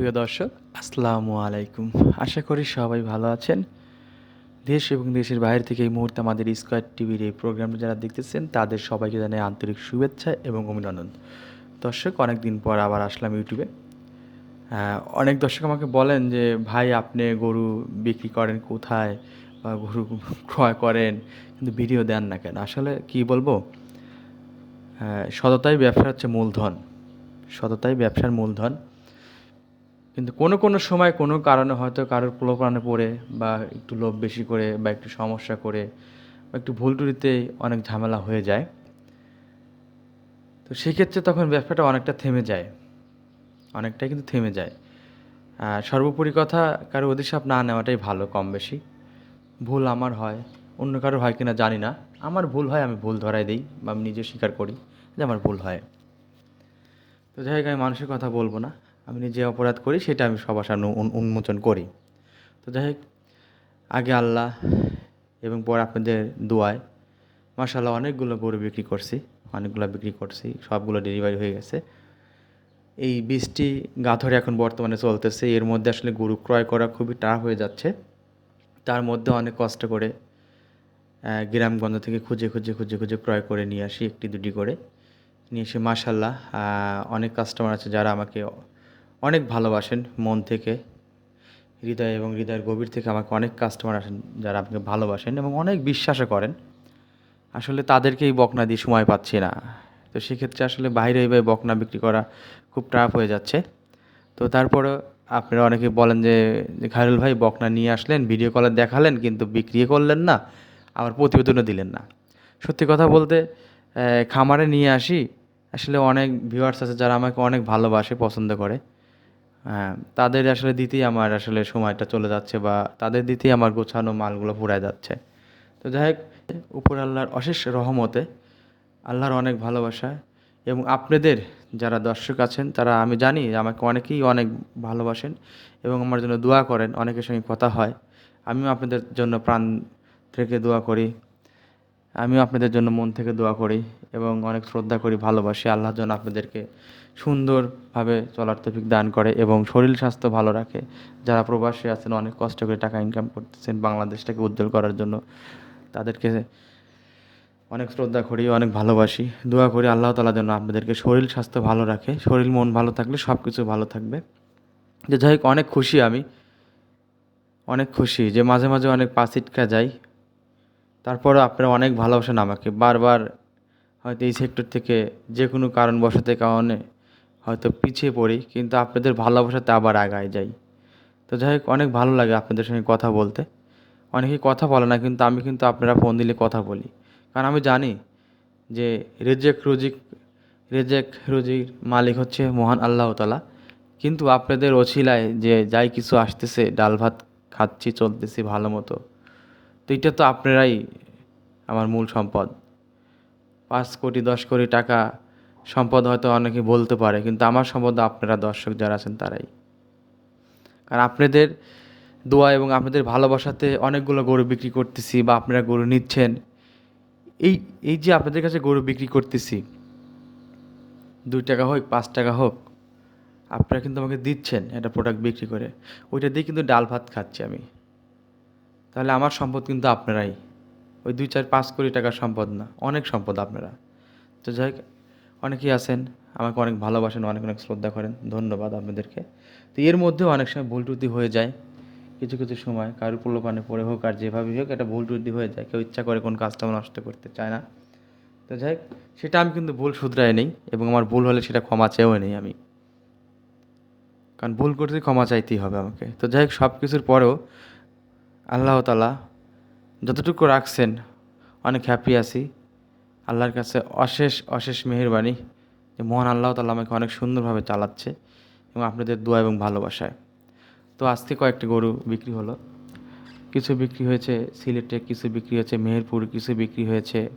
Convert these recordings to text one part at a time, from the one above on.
প্রিয় দর্শক, আসসালামু আলাইকুম। আশা করি সবাই ভালো আছেন। দেশ এবং দেশের বাইরে থেকে এই মুহূর্তে আমাদের স্কোয়ার টিভির এই প্রোগ্রামটা যারা দেখতেছেন, তাদের সবাইকে জানাই আন্তরিক শুভেচ্ছা এবং অভিনন্দন। দর্শক অনেক দিন পর আবার আসলাম ইউটিউবে অনেক দর্শক আমাকে বলেন যে, ভাই, আপনি গরু বিক্রি করেন কোথায় বা গরু ক্রয় করেন? কিন্তু ভিডিও দেন না কেন? আসলে কি বলব? সততাই ব্যবসা হচ্ছে মূলধন। সততাই ব্যবসার মূলধন। কিন্তু কোনো কোনো সময় কোনো কারণে হয়তো কারোর প্রলোভনে পড়ে বা একটু লোভ বেশি করে বা একটু সমস্যা করে বা একটু ভুল টুরিতেই অনেক ঝামেলা হয়ে যায়। তো সেক্ষেত্রে তখন ব্যবসাটা অনেকটা থেমে যায়। অনেকটাই কিন্তু থেমে যায়। সর্বোপরি কথা, কারও অধিশাপ না নেওয়াটাই ভালো কম বেশি। ভুল আমার হয়, অন্য কারও হয় কিনা জানি না। আমার ভুল হয়, আমি ভুল ধরাই দিই বা আমি নিজে স্বীকার করি যে আমার ভুল হয়। তো যাই হোক, আমি মানুষের কথা বলব না। আমি নিজে অপরাধ করি, সেটা আমি সবার সামনে উন্মোচন করি। তো যাই হোক, আগে আল্লাহ এবং পর আপনাদের দোয়ায় মাসাল্লাহ অনেকগুলো গরু বিক্রি করছি, অনেকগুলো বিক্রি করছি, সবগুলো ডেলিভারি হয়ে গেছে। এই বীজটি গাথরে এখন বর্তমানে চলতেছে, এর মধ্যে আসলে গরু ক্রয় করা খুবই টাফ হয়ে যাচ্ছে। তার মধ্যে অনেক কষ্ট করে গ্রামগঞ্জ থেকে খুঁজে খুঁজে খুঁজে খুঁজে ক্রয় করে নিয়ে আসি, একটি দুটি করে। নিয়ে এসে মাসাল্লাহ অনেক কাস্টমার আছে যারা আমাকে অনেক ভালোবাসেন মন থেকে, হৃদয় এবং হৃদয়ের গভীর থেকে আমাকে অনেক কাস্টমার আসেন যারা আমাকে ভালোবাসেন এবং অনেক বিশ্বাসও করেন। আসলে তাদেরকেই বকনা দিয়ে সময় পাচ্ছি না। তো সেক্ষেত্রে আসলে বাইরে এইভাবে বকনা বিক্রি করা খুব টাফ হয়ে যাচ্ছে। তো তারপরে আপনারা অনেকে বলেন যে যে খায়রুল ভাই বকনা নিয়ে আসলেন ভিডিও কলে দেখালেন কিন্তু বিক্রি করলেন না, আবার প্রতিবেদনও দিলেন না। সত্যি কথা বলতে খামারে নিয়ে আসি, আসলে অনেক ভিউয়ার্স আছে যারা আমাকে অনেক ভালোবাসে, পছন্দ করে। হ্যাঁ তাদের আসলে দিতেই আমার আসলে সময়টা চলে যাচ্ছে বা তাদের দিতেই আমার গোছানো মালগুলো ফুরায় যাচ্ছে। তো যাই হোক, উপর আল্লাহর অশেষ রহমতে আল্লাহর অনেক ভালোবাসা এবং আপনাদের যারা দর্শক আছেন, তারা আমি জানি আমাকে অনেকেই অনেক ভালোবাসেন এবং আমার জন্য দোয়া করেন, অনেকের সঙ্গে কথা হয়। আমিও আপনাদের জন্য প্রাণ থেকে দোয়া করি। আমিও আপনাদের জন্য মন থেকে দোয়া করি এবং অনেক শ্রদ্ধা করি, ভালোবাসি। আল্লাহ যেন আপনাদেরকে সুন্দরভাবে চলার তফিক দান করে এবং শরীর স্বাস্থ্য ভালো রাখে। যারা প্রবাসী আছেন, অনেক কষ্ট করে টাকা ইনকাম করতেছেন, বাংলাদেশটাকে উজ্জ্বল করার জন্য তাদেরকে অনেক শ্রদ্ধা করি, অনেক ভালোবাসি। দোয়া করি আল্লাহ তালা যেন আপনাদেরকে শরীর স্বাস্থ্য ভালো রাখে, শরীর মন ভালো থাকলে সব কিছু ভালো থাকবে। যে যাই হোক, অনেক খুশি আমি, অনেক খুশি যে মাঝে মাঝে অনেক পাসিটকা যাই। তারপরও আপনারা অনেক ভালোবাসেন আমাকে। বারবার হয়তো এই সেক্টর থেকে যে কোনো কারণবশত কারণে হয়তো পিছিয়ে পড়ি, কিন্তু আপনাদের ভালোবাসাতে আবার আগায় যাই তো যাই হোক, অনেক ভালো লাগে আপনাদের সঙ্গে কথা বলতে। অনেকেই কথা বলে না, কিন্তু আমি কিন্তু আপনারা ফোন দিলে কথা বলি। কারণ আমি জানি যে রেজেক রুজিক, রেজেক রুজির মালিক হচ্ছে মহান আল্লাহ তালা কিন্তু আপনাদের অছিলায় যে যাই কিছু আসতেছে, ডাল ভাত খাচ্ছি, চলতেছি ভালো মতো। তো এটা তো আপনারাই আমার মূল সম্পদ। পাঁচ কোটি, দশ কোটি টাকা সম্পদ হয়তো অনেকে বলতে পারে, কিন্তু আমার সম্পদ আপনারা দর্শক যারা আছেন তারাই। কারণ আপনাদের দোয়া এবং আপনাদের ভালোবাসাতে অনেকগুলো গরু বিক্রি করতেছি বা আপনারা গরু নিচ্ছেন। এই এই যে আপনাদের কাছে গরু বিক্রি করতেছি, দুই টাকা হোক, পাঁচ টাকা হোক, আপনারা কিন্তু আমাকে দিচ্ছেন একটা প্রোডাক্ট বিক্রি করে। ওইটা দিয়ে কিন্তু ডাল ভাত খাচ্ছি আমি। তাহলে আমার সম্পদ কিন্তু আপনারাই। ওই দুই চার পাঁচ কোটি টাকার সম্পদ না, অনেক সম্পদ আপনারা। তো যাই অনেকেই আছেন, আমাকে অনেক ভালোবাসেন, অনেক অনেক শ্রদ্ধা করেন, ধন্যবাদ আপনাদেরকে। তো এর মধ্যেও অনেক সময় ভুল ত্রুটি হয়ে যায়। কিছু কিছু সময় কারোর প্রলোভনে পড়ে হোক আর যেভাবেই হোক একটা ভুল ত্রুটি হয়ে যায়, কেউ ইচ্ছা করে কোন কাজটা নষ্ট করতে চায় না। তো যাই সেটা আমি কিন্তু ভুল শুধরাই নেই এবং আমার ভুল হলে সেটা ক্ষমা চেয়েও নেই আমি। কারণ ভুল করতে ক্ষমা চাইতেই হবে আমাকে। তো যাই হোক সব কিছুর পরেও আল্লাহ তালা যতটুকু রাখছেন, অনেক হ্যাপি আছি। আল্লাহর কাছে অশেষ অশেষ মেহেরবানি যে মহান আল্লাহ তালা আমাকে অনেক সুন্দরভাবে চালাচ্ছে এবং আপনাদের দোয়া এবং ভালোবাসায়। তো আজকে কয়েকটি গরু বিক্রি হলো। কিছু বিক্রি হয়েছে সিলেটে, কিছু বিক্রি হয়েছে মেহেরপুর, কিছু বিক্রি হয়েছে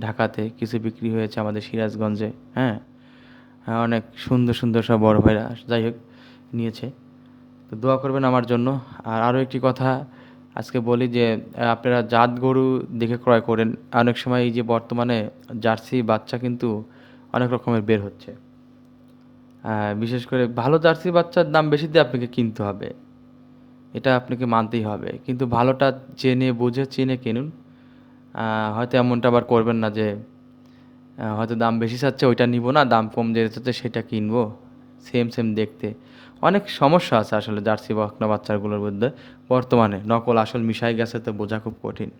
ঢাকাতে, কিছু বিক্রি হয়েছে আমাদের সিরাজগঞ্জে হ্যাঁ? হ্যাঁ অনেক সুন্দর সুন্দর সব বড় ভাইরা যাই হোক নিয়েছে। তো দোয়া করবেন আমার জন্য। আর আরও একটি কথা আজকে বলি যে আপনারা জাত গরু দেখে ক্রয় করেন। অনেক সময় এই যে বর্তমানে জার্সি বাচ্চা কিন্তু অনেক রকমের বের হচ্ছে। বিশেষ করে ভালো জার্সি বাচ্চার দাম বেশি দিয়ে আপনাকে কিনতে হবে। এটা আপনাকে মানতেই হবে। কিন্তু ভালোটা জেনে বুঝে, চিনে কিনুন। হয়তো এমনটা আবার করবেন না যে হয়তো দাম বেশি চাচ্ছে, ওইটা নিব না, দাম কম যে চাচ্ছে সেটা কিনবো। সেম সেম দেখতে। অনেক সমস্যা আছে আসলে জার্সি বকনা বাচ্চাগুলোর মধ্যে। বর্তমানে নকল আসল মিশাই গেছে তো বোঝা খুব কঠিন।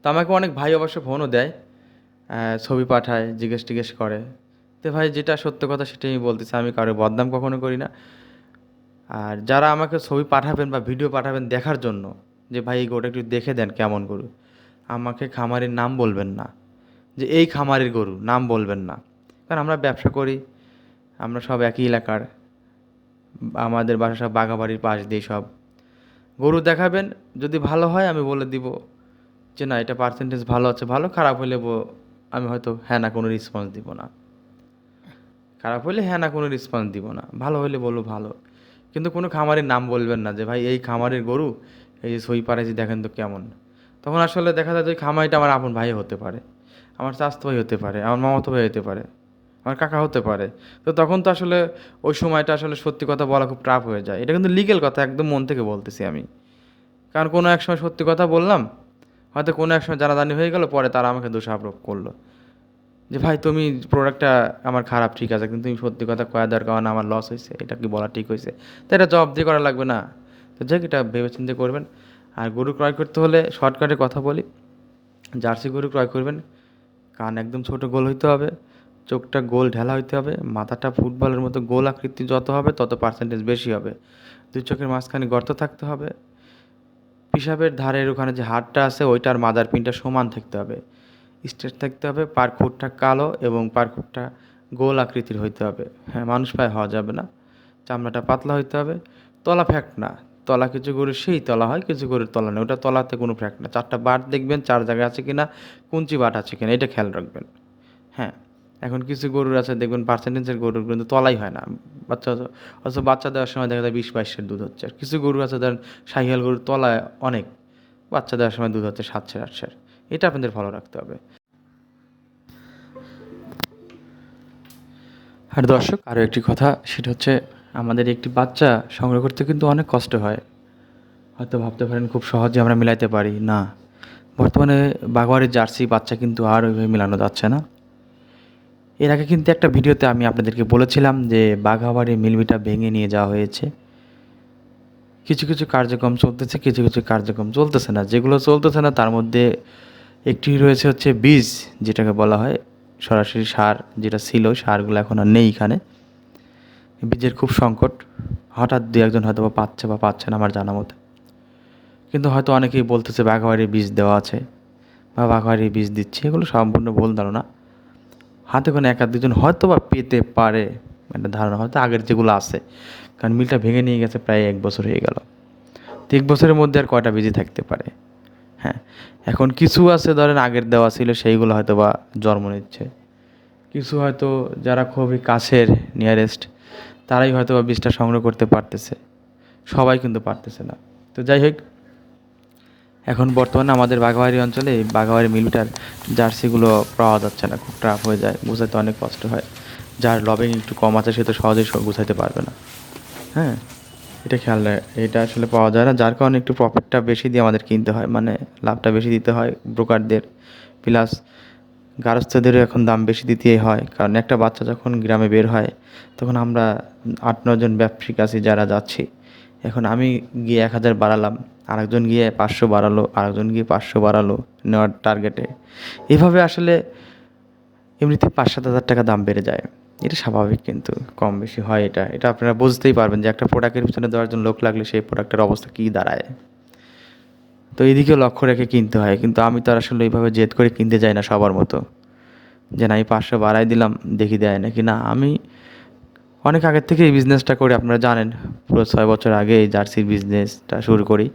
তো আমাকে অনেক ভাই অবশ্য ফোনও দেয় ছবি পাঠায়, জিজ্ঞেস টিজ্ঞেস করে। তো ভাই, যেটা সত্য কথা সেটাই আমি বলতেছি, আমি কারও বদনাম কখনো করি না। আর যারা আমাকে ছবি পাঠাবেন বা ভিডিও পাঠাবেন দেখার জন্য, যে ভাই, এই গরুটা একটু দেখে দেন কেমন গরু, আমাকে খামারের নাম বলবেন না। যে এই খামারের গরু, নাম বলবেন না। কারণ আমরা ব্যবসা করি আমরা সব একই এলাকার। আমাদের বাসা সব বাগাবাড়ির পাশ দিয়ে সব। গরু দেখাবেন, যদি ভালো হয় আমি বলে দিব যে, না, এটা পার্সেন্টেজ ভালো আছে, ভালো, খারাপ হলে আমি হয়তো হ্যাঁ না, কোনো রেসপন্স দিব না। খারাপ হলে হ্যাঁ না, কোনো রেসপন্স দিব না। ভালো হলে বলব ভালো। কিন্তু কোনো খামারের নাম বলবেন না যে, ভাই, এই খামারের গরু, এই যে সই পাড়াইছি দেখেন তো কেমন? তখন আসলে দেখা যায় যে খামারিটা আমার আপন ভাই হতে পারে, আমার চাস্তো ভাই হতে পারে, আমার মামাতো ভাই হতে পারে। আমার কাকা হতে পারে। তো তখন তো আসলে ওই সময়টা আসলে সত্যি কথা বলা খুব টাফ হয়ে যায়। এটা কিন্তু লিগেল কথা, একদম মন থেকে বলতেছি আমি। কারণ কোনো এক সময় সত্যি কথা বললাম, হয়তো কোনো এক সময় জানাজানি হয়ে গেল, পরে তারা আমাকে দোষারোপ করল। যে, ভাই, তুমি প্রোডাক্টটা আমার খারাপ, ঠিক আছে, কিন্তু তুমি সত্যি কথা কয়া দেওয়ার কারণে আমার লস হয়েছে, এটা কি বলা ঠিক হয়েছে? তো এটা জবাব দিয়ে করা লাগবে না। তো যাক, এটা ভেবে চিন্তে করবেন। আর গরু ক্রয় করতে হলে শর্টকাটে কথা বলি। জার্সি গরু ক্রয় করবেন, কান একদম ছোট গোল হইতে হবে। চোখটা গোল ঢেলা হইতে হবে, মাথাটা ফুটবলের মতো গোল আকৃতি যত হবে তত পার্সেন্টেজ বেশি হবে। দুই চোখের মাঝখানে গর্ত থাকতে হবে। পিসাবের ধারের ওখানে যে হাড়টা আছে ওইটার মাদার পিনটা সমান থাকতে হবে। স্ট্রেট থাকতে হবে, পার খুঁটটা কালো এবং পার খুঁটটা গোল আকৃতির হইতে হবে। হ্যাঁ মানুষ পায়ে হওয়া যাবে না। চামড়াটা পাতলা হইতে হবে। তলা ফ্যাক্ট না। তলা কিছু গরুর সেই তলা হয়, কিছু গরুর তলা নেই। ওটা তলাতে কোনো ফ্যাক্ট না। চারটা বাট দেখবেন, চার জায়গায় আছে কি না কুঞ্চি বাট আছে কিনা, এটা খেয়াল রাখবেন। হ্যাঁ। এখন কিছু গরুর আছে, দেখবেন পার্সেন্টেজের গরুর কিন্তু তলাই হয় না। বাচ্চা অথচ বাচ্চা দেওয়ার সময় দেখা যায় বিশ বাইশের দুধ হচ্ছে। আর কিছু গরু আছে, ধরেন শাহিয়াল গরুর তলায় অনেক, বাচ্চা দেওয়ার সময় দুধ হচ্ছে সাতশের আটশের। এটা আপনাদের ফলো রাখতে হবে। আর দর্শক, আরও একটি কথা, সেটা হচ্ছে আমাদের একটি বাচ্চা সংগ্রহ করতে কিন্তু অনেক কষ্ট হয়। হয়তো ভাবতে পারেন খুব সহজে আমরা মিলাইতে পারি, না। বর্তমানে বাগোয়ারির জার্সি বাচ্চা কিন্তু আর ওইভাবে মেলানো যাচ্ছে না। এর আগে কিন্তু একটা ভিডিওতে আমি আপনাদেরকে বলেছিলাম যে বাঘাবাড়ি মিলবিটা ভেঙে নিয়ে যাওয়া হয়েছে। কিছু কিছু কার্যক্রম চলতেছে, কিছু কিছু কার্যক্রম চলতেছে না। যেগুলো চলতেছে না, তার মধ্যে একটি রয়েছে হচ্ছে বীজ, যেটাকে বলা হয় সরাসরি সার যেটা ছিল, সারগুলো এখন আর নেই এখানে। বীজের খুব সংকট, হঠাৎ দু একজন হয়তো বা পাচ্ছে বা পাচ্ছে না আমার জানা মতে। কিন্তু হয়তো অনেকেই বলতেছে বাঘাবাড়ির বীজ দেওয়া আছে বা বাঘাবাড়ির বীজ দিচ্ছে, এগুলো সম্পূর্ণ ভুল ধারণা। হাতে কোনো এক দুজন হয়তো বা পেতে পারে, একটা ধারণা হয়তো আগের যেগুলো আছে। কারণ মিলটা ভেঙে নিয়ে গেছে প্রায় এক বছর হয়ে গেল। এক বছরের মধ্যে আর কয়টা বেজি থাকতে পারে? হ্যাঁ এখন কিছু আছে ধরেন আগের দেওয়া ছিল, সেইগুলো হয়তো বা জন্ম নিচ্ছে। কিছু হয়তো যারা খুবই কাছের নিয়ারেস্ট তারাই হয়তো বা বীজটা সংগ্রহ করতে পারতেছে। সবাই কিন্তু পারতেছে না। তো যাই হোক এখন বর্তমানে আমাদের বাঘাবাড়ি অঞ্চলে এই বাঘাবাড়ি মিলটার জার্সিগুলো পাওয়া যাচ্ছে না, খুব টাফ হয়ে যায়, গুছাইতে অনেক কষ্ট হয়। যার লবিং একটু কম আছে, সে তো সহজেই গুছাইতে পারবে না। হ্যাঁ এটা খেয়াল রাখ, এটা আসলে পাওয়া যায় না, যার কারণে একটু প্রফিটটা বেশি দিয়ে আমাদের কিনতে হয় মানে লাভটা বেশি দিতে হয় ব্রোকারদের প্লাস গারস্থদেরও এখন দাম বেশি দিতেই হয়, কারণ একটা বাচ্চা যখন গ্রামে বের হয়, তখন আমরা আট নজন ব্যবসায়িক আছি যারা যাচ্ছি। এখন আমি গিয়ে এক হাজার বাড়ালাম, আরেকজন গিয়ে পাঁচশো বাড়ালো, আরেকজন গিয়ে পাঁচশো বাড়ালো নেওয়ার টার্গেটে এভাবে আসলে এমনিতে পাঁচ সাত হাজার টাকা দাম বেড়ে যায়। এটা স্বাভাবিক কিন্তু, কম বেশি হয় এটা। এটা আপনারা বুঝতেই পারবেন যে একটা প্রোডাক্টের পিছনে জন্য লোক লাগলে সেই প্রোডাক্টের অবস্থা কী দাঁড়ায়। তো এইদিকেও লক্ষ্য রেখে কিনতে হয়, কিন্তু আমি তো আসলে এইভাবে জেদ করে কিনতে যাই না সবার মতো। যে না, আমি পাঁচশো বাড়াই দিলাম, দেখি দেয় নাকি না। আমি অনেক আগের থেকে এই বিজনেসটা করি, আপনারা জানেন, পুরো ছয় বছর আগে এই জার্সির বিজনেসটা শুরু করি।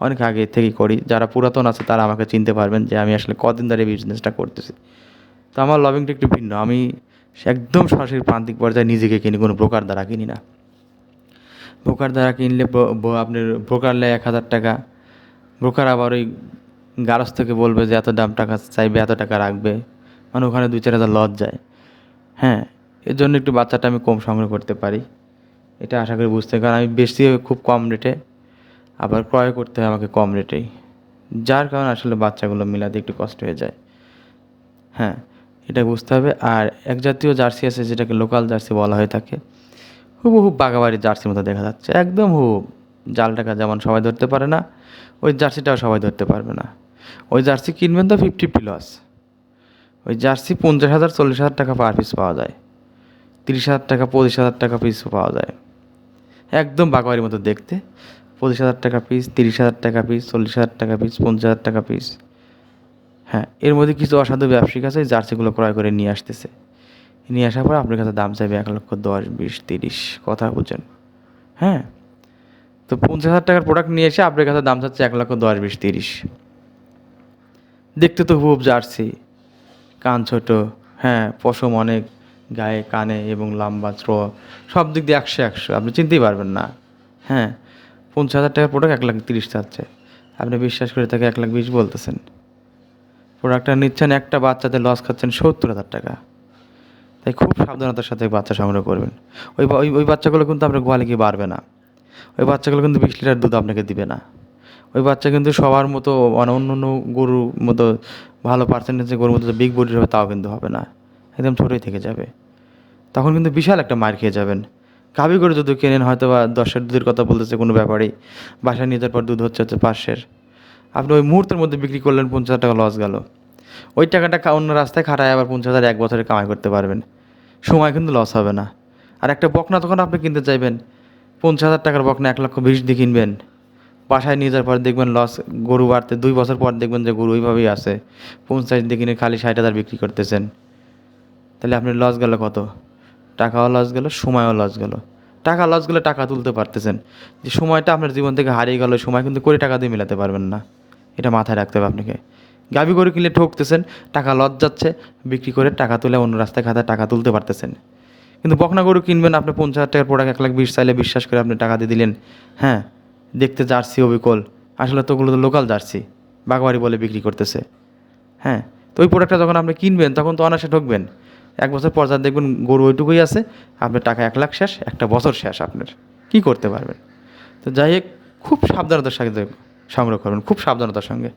অনেক আগে থেকেই করি। যারা পুরাতন আছে, তারা আমাকে চিনতে পারবেন যে আমি আসলে কদিন ধরে এই বিজনেসটা করতেছি। তো আমার লবিংটা একটু ভিন্ন। আমি একদম সরাসরি প্রান্তিক পর্যায়ে নিজেকে কিনি, কোনো ব্রোকার দ্বারা কিনি না। ব্রোকার দ্বারা কিনলে আপনার ব্রোকার নেয় এক হাজার টাকা। ব্রোকার আবার ওই গারস থেকে বলবে যে, এত দাম টাকা চাইবে, এত টাকা রাখবে। মানে ওখানে দুই চার হাজার লস যায়। হ্যাঁ এর জন্য একটু বাচ্চাটা আমি কম সংগ্রহ করতে পারি। এটা আশা করি বুঝতে কারণ আমি বেশি খুব কম রেটে আবার ক্রয় করতে হয় আমাকে কম রেটেই যার কারণে আসলে বাচ্চাগুলো মিলাতে একটু কষ্ট হয়ে যায়। হ্যাঁ এটা বুঝতে হবে। আর এক জাতীয় জার্সি আছে যেটাকে লোকাল জার্সি বলা হয়ে থাকে। হুবহু বাগাবাড়ির জার্সির মতো দেখা যাচ্ছে। একদম হুব জাল টাকা যেমন সবাই ধরতে পারে না, ওই জার্সিটাও সবাই ধরতে পারবে না। ওই জার্সি কিনবেন তো ফিফটি প্লাস ওই জার্সি পঞ্চাশ হাজার, চল্লিশ হাজার টাকা পার পিস পাওয়া যায়। তিরিশ হাজার টাকা, পঁচিশ হাজার টাকা পিস পাওয়া যায়। একদম বাগাবাড়ির মতো দেখতে। পঁচিশ হাজার টাকা পিস তিরিশ হাজার টাকা পিস চল্লিশ হাজার টাকা পিস পঞ্চাশ হাজার টাকা পিস হ্যাঁ এর মধ্যে কিছু অসাধু ব্যবসায়িক আছে জার্সিগুলো ক্রয় করে নিয়ে আসতেছে। নিয়ে আসার পর আপনার কাছে দাম চাইবে এক লক্ষ দশ, বিশ, তিরিশ, কথা বুঝছেন হ্যাঁ? তো পঞ্চাশ হাজার টাকার প্রোডাক্ট নিয়ে এসে আপনার কাছে দাম চাচ্ছে এক লক্ষ দশ, বিশ, তিরিশ। দেখতে তো খুব জার্সি, কান ছোটো হ্যাঁ পশম অনেক। গায়ে, কানে এবং লম্বা ত্র সব দিক দিয়ে একশো একশো। আপনি চিনতেই পারবেন না। হ্যাঁ পঞ্চাশ হাজার টাকার প্রোডাক্ট এক লাখ তিরিশ চাচ্ছে আপনি বিশ্বাস করে তাকে এক লাখ বিশ বলতেছেন। প্রোডাক্টটা নিচ্ছেন একটা বাচ্চাতে লস খাচ্ছেন সত্তর হাজার টাকা। তাই খুব সাবধানতার সাথে বাচ্চা সংগ্রহ করবেন। ওই ওই ওই বাচ্চাগুলো কিন্তু আপনার গোয়ালে গিয়ে বাড়বে না। ওই বাচ্চাগুলো কিন্তু বিশ লিটার দুধ আপনাকে দিবে না। ওই বাচ্চা কিন্তু সবার মতো অন্য অন্য গরুর মতো ভালো পার্সেন্টেজে গরুর মতো বিগ বডির হবে তাও কিন্তু হবে না। একদম ছোটোই থেকে যাবে। তখন কিন্তু বিশাল একটা মার খেয়ে যাবেন। কাবি করে যদি কেনেন হয়তো বা দশের দুধের কথা বলতেছে কোনো ব্যাপারেই। বাসায় নিয়ে যাওয়ার পর দুধ হচ্ছে হচ্ছে পাঁচশের আপনি ওই মুহূর্তের মধ্যে বিক্রি করলেন পঞ্চাশ টাকা লস গেল। ওই টাকাটা অন্য রাস্তায় খাটায় আবার পঞ্চাশ হাজার এক বছরে কামাই করতে পারবেন। সময় কিন্তু লস হবে না। আর একটা বকনা তখন আপনি কিনতে চাইবেন। পঞ্চাশ হাজার টাকার বকনা এক লক্ষ বিশ দিয়ে কিনবেন। বাসায় নিয়ে যাওয়ার পর দেখবেন লস গরু বাড়তে দুই বছর পর দেখবেন যে গরু ওইভাবেই আছে। পঞ্চাশ দিয়ে কিনে খালি ষাট হাজার বিক্রি করতেছেন। তাহলে আপনার লস গেল কত? টাকাও লস গেল, সময়ও লস গেল। টাকা লস গেলে টাকা তুলতে পারতেছেন। যে সময়টা আপনার জীবন থেকে হারিয়ে গেল সময় কিন্তু করে টাকা দিয়ে মেলাতে পারবেন না। এটা মাথায় রাখতে হবে আপনাকে। গাভি গরু কিনলে ঠকতেছেন, টাকা লস যাচ্ছে, বিক্রি করে টাকা তুলে অন্য রাস্তায় খাতায় টাকা তুলতে পারতেছেন। কিন্তু বকনা গরু কিনবেন, আপনি পঞ্চাশ হাজার টাকার প্রোডাক্ট এক লাখ বিশ চাইলে বিশ্বাস করে আপনি টাকা দিয়ে দিলেন। হ্যাঁ দেখতে জার্সি অবিকল। আসলে তো ওগুলো তো লোকাল জার্সি। বাগবাড়ি বলে বিক্রি করতেছে। হ্যাঁ তো ওই প্রোডাক্টটা যখন আপনি কিনবেন, তখন তো অনায়াসে ঠকবেন। এক বছর পর যা দেখবেন গরু ওইটুকুই আছে, আপনার টাকা এক লাখ শেষ, একটা বছর শেষ আপনার। কি করতে পারবেন? তো যাই হোক, খুব সাবধানতার সাথে সংগ্রহ করবেন, খুব সাবধানতার সঙ্গে।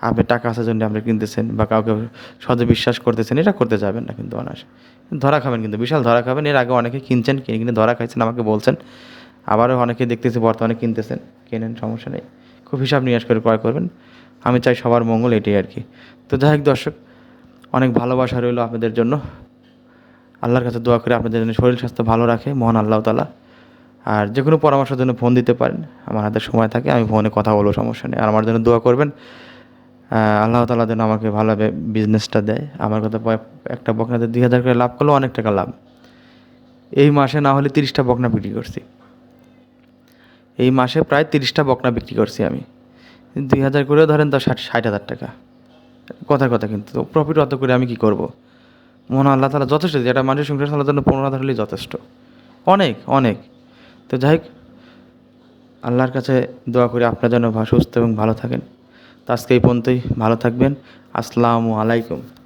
আপনি টাকা আসার জন্য আপনি কিনতেছেন বা কাউকে সহজে বিশ্বাস করতেছেন, এটা করতে যাবেন না কিন্তু অনায়াসে। ধরা খাবেন কিন্তু, বিশাল ধরা খাবেন। এর আগে অনেকে কিনছেন, কিনে কিনে ধরা খাইছেন, আমাকে বলছেন। আবারও অনেকে দেখতেছি বর্তমানে কিনতেছেন, কেনেন, সমস্যা নেই। খুব হিসাব নিকাশ করে ক্রয় করবেন। আমি চাই সবার মঙ্গল, এটাই আর কি। তো যাই হোক দর্শক, অনেক ভালোবাসা রইল আপনাদের জন্য। আল্লাহর কাছে দোয়া করে আপনাদের জন্য শরীর স্বাস্থ্য ভালো রাখে, মহান আল্লাহ তালা আর যে কোনো পরামর্শের জন্য ফোন দিতে পারেন, আমার হাতে সময় থাকে, আমি ফোনে কথা বলব, সমস্যা নেই। আর আমার জন্য দোয়া করবেন আল্লাহ তালা যেন আমাকে ভালোভাবে বিজনেসটা দেয়। আমার কথা একটা বকনাতে দুই হাজার করে লাভ করলেও অনেক টাকা লাভ। এই মাসে না হলে তিরিশটা বকনা বিক্রি করছি। এই মাসে প্রায় তিরিশটা বকনা বিক্রি করছি আমি। দুই হাজার করেও ধরেন তো ষাট ষাট হাজার টাকা। কথার কথা কিন্তু প্রফিট অত করে আমি কি করব? মনে আল্লাহ তালা যথেষ্ট যেটা মানুষের সংসার চালার জন্য পনেরো হাজার হলেই যথেষ্ট। অনেক অনেক। তো যাই হোক, আল্লাহর কাছে দোয়া করি আপনার জন্য সুস্থ এবং ভালো থাকেন। তো আজকে এই পর্যন্তই। ভালো থাকবেন। আসসালামু আলাইকুম।